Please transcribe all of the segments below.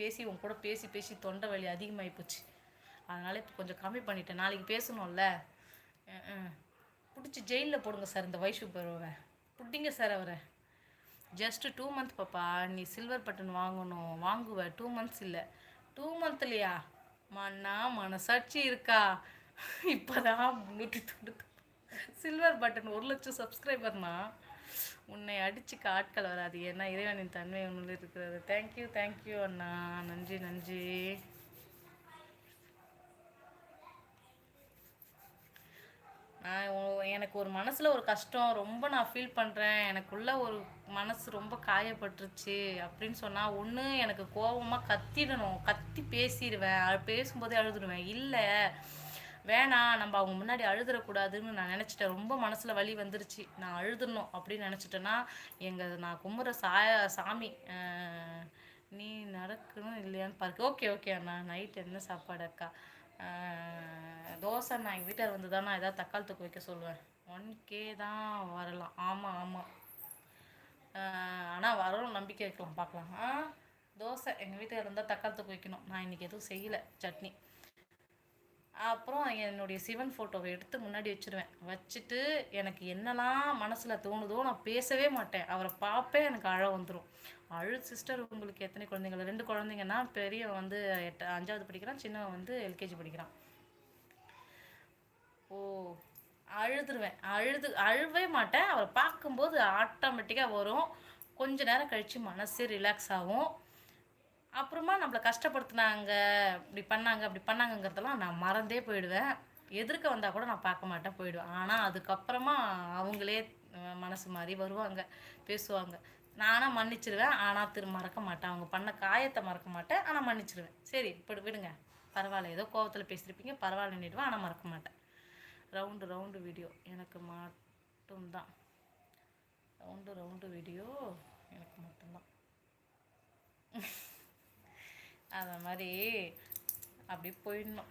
பேசி உன் கூட பேசி பேசி தொண்டை வலி அதிகமாகி போச்சு. அதனால இப்போ கொஞ்சம் கம்மி பண்ணிட்டேன். நாளைக்கு பேசணும்ல? பிடிச்சி ஜெயிலில் போடுங்க சார் இந்த வைஷு பருவை பிடிங்க சார் அவரை. ஜஸ்ட்டு டூ மந்த் பாப்பா நீ சில்வர் பட்டன் வாங்கணும். வாங்குவ. டூ மந்த்ஸ் இல்லை. டூ மந்த்லையா மண்ணா மனசாட்சி இருக்கா? இப்போதான் முன்னூற்றி தொண்ணூத்தி சில்வர் பட்டன் ஒரு லட்சம் சப்ஸ்கிரைபர்னா உன்னை அடிச்சுக்க ஆட்கள் வராது. ஏன்னா இறைவனின் தன்மை உன்னில் இருக்கிறது. தேங்க்யூ தேங்க்யூ அண்ணா. நன்றி நன்றி. நான் எனக்கு ஒரு மனசில் ஒரு கஷ்டம். ரொம்ப நான் ஃபீல் பண்ணுறேன் எனக்குள்ள ஒரு மனசு ரொம்ப காயப்பட்டுருச்சு. அப்படின்னு சொன்னால் ஒன்று எனக்கு கோபமாக கத்திடணும். கத்தி பேசிடுவேன். பேசும்போதே அழுதுடுவேன். இல்லை வேணாம் நம்ம அவங்க முன்னாடி அழுதுறக்கூடாதுன்னு நான் நினச்சிட்டேன். ரொம்ப மனசில் வலி வந்துருச்சு. நான் அழுதுடணும் அப்படின்னு நினச்சிட்டேன்னா எங்கள் நான் கும்புற சாய சாமி நீ நடக்கணும் இல்லையான்னு பாருக்கு ஓகே ஓகே அண்ணா. நைட் என்ன சாப்பாடு அக்கா? தோசை நான் எங்கள் வீட்டார் வந்து தான் நான் ஏதாவது தக்காளி தொக்கு வைக்க சொல்லுவேன். ஒன் கே தான் வரலாம். ஆமாம் ஆமாம் ஆனால் வரும் நம்பிக்கை வைக்கலாம். பார்க்கலாம். ஆ தோசை எங்கள் வீட்டில் இருந்தால் தக்காளி தொக்கு வைக்கணும். நான் இன்றைக்கி எதுவும் செய்யலை. சட்னி. அப்புறம் என்னுடைய சிவன் ஃபோட்டோவை எடுத்து முன்னாடி வச்சுருவேன். வச்சுட்டு எனக்கு என்னெல்லாம் மனசில் தோணுதோ நான் பேசவே மாட்டேன். அவரை பார்ப்பேன் எனக்கு அழ வந்துடும் அழு சிஸ்டர் உங்களுக்கு எத்தனை குழந்தைங்க ரெண்டு குழந்தைங்கன்னா பெரியவன் வந்து எட்டு அஞ்சாவது படிக்கிறான் சின்னவன் வந்து எல்கேஜி படிக்கிறான். ஓ அழுதுருவேன். அழுது அழுவே மாட்டேன். அவரை பார்க்கும்போது ஆட்டோமேட்டிக்காக வரும். கொஞ்ச நேரம் கழித்து மனசே ரிலாக்ஸ் ஆகும். அப்புறமா நம்மளை கஷ்டப்படுத்துனாங்க இப்படி பண்ணாங்க அப்படி பண்ணாங்கங்கிறதெல்லாம் நான் மறந்தே போயிடுவேன். எதிர்க்க வந்தால் கூட நான் பார்க்க மாட்டேன் போயிடுவேன். ஆனால் அதுக்கப்புறமா அவங்களே மனசு மாதிரி வருவாங்க பேசுவாங்க. நானாக மன்னிச்சிருவேன் ஆனால் திரும்ப மறக்க மாட்டேன். அவங்க பண்ண காயத்தை மறக்க மாட்டேன் ஆனால் மன்னிச்சிருவேன். சரி இப்படி விடுங்க. பரவாயில்ல ஏதோ கோவத்தில் பேசியிருப்பீங்க பரவாயில்லன்னுடுவேன் ஆனால் மறக்க மாட்டேன். Round round video. எனக்கு மட்டும்தான். ரவுண்டு ரவுண்டு வீடியோ எனக்கு மட்டும்தான் அந்த மாதிரி அப்படி போயிடணும்.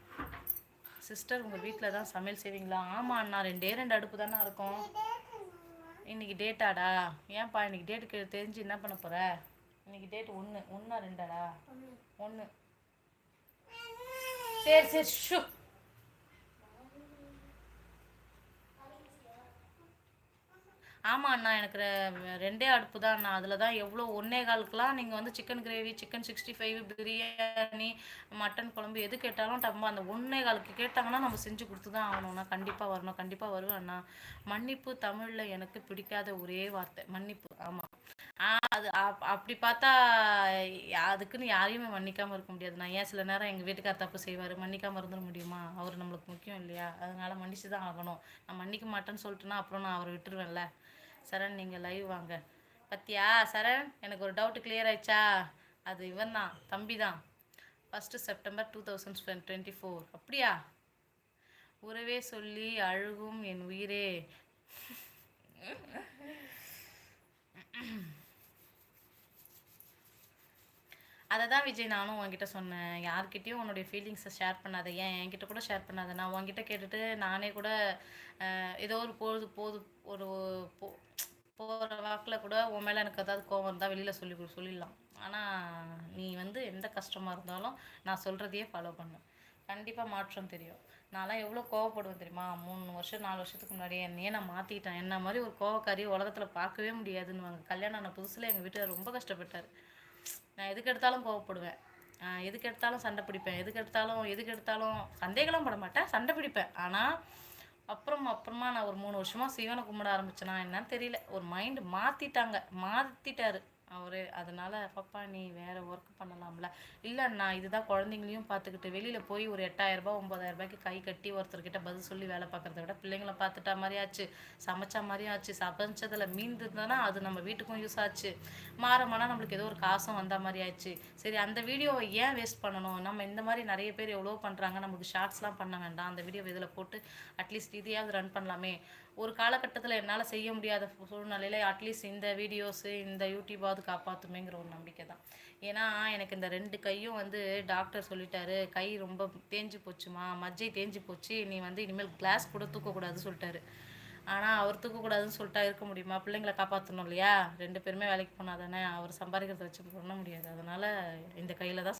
சிஸ்டர் உங்கள் வீட்டில் தான் சமையல் செய்வீங்களா? ஆமாம் அண்ணா ரெண்டே ரெண்டு அடுப்பு தானே இருக்கும். இன்றைக்கி டேட்டாடா ஏன்ப்பா இன்னைக்கு டேட்டுக்கு தெரிஞ்சு என்ன பண்ண போகிற இன்றைக்கி டேட் ஒன்று ஒன்றா ரெண்டாடா? ஒன்று சரி சரி ஷூ. ஆமாம் அண்ணா எனக்கு ரெ- ரெண்டே அடுப்பு தான் அண்ணா அதில் தான் எவ்வளோ ஒன்னே காலுக்குலாம் நீங்கள் வந்து chicken gravy chicken sixty five biryani mutton குழம்பு எது கேட்டாலும் நம்ம அந்த ஒன்னே காலுக்கு கேட்டாங்கன்னா நம்ம செஞ்சு கொடுத்து தான் ஆகணும்ண்ணா. கண்டிப்பாக வரணும் கண்டிப்பாக வருவேன் அண்ணா மன்னிப்பு தமிழில் எனக்கு பிடிக்காத ஒரே வார்த்தை மன்னிப்பு. ஆமாம் அது அப்- அப்படி பார்த்தா அதுக்குன்னு யாரையுமே மன்னிக்காமல் இருக்க முடியாது. நான் ஏன் சில நேரம் எங்கள் வீட்டுக்கார் தப்பு செய்வார்? மன்னிக்காமல் இருந்துட முடியுமா? அவர் நம்மளுக்கு முக்கியம் இல்லையா? அதனால் மன்னிச்சு தான் ஆகணும். நான் மன்னிக்க மாட்டேன்னு சொல்லிட்டுன்னா அப்புறம் நான் அவரை விட்டுருவேன்ல. சரண் நீங்கள் லைவ் வாங்க. பத்தியா? சரண் எனக்கு ஒரு டவுட்டு கிளியர் ஆயிடுச்சா? அது இவன் தான் தம்பி தான். First September two thousand twenty four அப்படியா? உறவே சொல்லி அழுகும் என் உயிரே. அதை தான் விஜய் நானும் உங்ககிட்ட சொன்னேன். யார்கிட்டயும் உன்னுடைய ஃபீலிங்ஸை ஷேர் பண்ணாத. ஏன் என்கிட்ட கூட ஷேர் பண்ணாத? நான் உங்ககிட்ட கேட்டுட்டு நானே கூட ஏதோ ஒரு பொழுது போது ஒரு போ போகிற வாக்கில் கூட உன் மேலே எனக்கு ஏதாவது கோவம் இருந்தால் வெளியில் சொல்லி சொல்லிடலாம். ஆனால் நீ வந்து எந்த கஷ்டமாக இருந்தாலும் நான் சொல்கிறதையே ஃபாலோ பண்ணு. கண்டிப்பாக மாற்றம் தெரியும். நான்லாம் எவ்வளோ கோவப்படுவேன் தெரியுமா? மூணு வருஷம் நாலு வருஷத்துக்கு முன்னாடியே என்னையே நான் மாற்றிட்டேன் என்ன மாதிரி ஒரு கோவக்காரி உலகத்தில் பார்க்கவே முடியாதுன்னுவாங்க. கல்யாணம் ஆன புதுசில் எங்கள் வீட்டில் ரொம்ப கஷ்டப்பட்டார். நான் எதுக்கு எடுத்தாலும் கோவப்படுவேன். எதுக்கு எடுத்தாலும் சண்டை பிடிப்பேன். எதுக்கு எடுத்தாலும் எதுக்கு எடுத்தாலும் சந்தேகம்லாம் பட மாட்டேன். சண்டை பிடிப்பேன். ஆனால் அப்புறம் அப்புறமா நான் ஒரு மூணு வருஷமா சிவனை கும்பிட ஆரம்பிச்சேனா என்னன்னு தெரியல. ஒரு மைண்டு மாற்றிட்டாங்க மாற்றிட்டாரு அவரு அதனால பாப்பா நீ வேற ஒர்க் பண்ணலாம்ல. இல்லைண்ணா இதுதான் குழந்தைங்களையும் பார்த்துக்கிட்டு வெளியில் போய் ஒரு எட்டாயிரம் ரூபாய் ரூபாய்க்கு கை கட்டி ஒருத்தர்கிட்ட பதில் சொல்லி வேலை பார்க்கறத விட பிள்ளைங்கள பார்த்துட்டா மாதிரி ஆச்சு சமைச்சா மாதிரியும் ஆச்சு சமைச்சதில் மீந்துதானா இருந்ததுன்னா அது நம்ம வீட்டுக்கும் யூஸ் ஆச்சு. மாறமானா நம்மளுக்கு ஏதோ ஒரு காசும் வந்த மாதிரி ஆச்சு சரி அந்த வீடியோவை ஏன் வேஸ்ட் பண்ணணும்? நம்ம இந்த மாதிரி நிறைய பேர் எவ்வளோ பண்ணுறாங்க நமக்கு ஷார்ட்ஸ்லாம் பண்ண வேண்டாம். அந்த வீடியோ இதில் போட்டு அட்லீஸ்ட் இதையாவது ரன் பண்ணலாமே. ஒரு காலகட்டத்தில் என்னால் செய்ய முடியாத சூழ்நிலையில் அட்லீஸ்ட் இந்த வீடியோஸு இந்த யூடியூபாவது காப்பாற்றுமேங்கிற ஒரு நம்பிக்கை தான். ஏன்னா எனக்கு இந்த ரெண்டு கையும் வந்து டாக்டர் சொல்லிட்டாரு கை ரொம்ப தேஞ்சு போச்சுமா மஜ்ஜை தேஞ்சு போச்சு நீ வந்து இனிமேல் கிளாஸ் கூட தூக்கக்கூடாதுன்னு சொல்லிட்டாரு. ஆனால் அவர் தூக்கக்கூடாதுன்னு சொல்லிட்டா இருக்க முடியுமா? பிள்ளைங்களை காப்பாற்றணும் இல்லையா? ரெண்டு பேருமே வேலைக்கு போனால் தானே அவர் சம்பாதிக்கிறத வச்சு பண்ண முடியாது. அதனால் இந்த கையில் தான்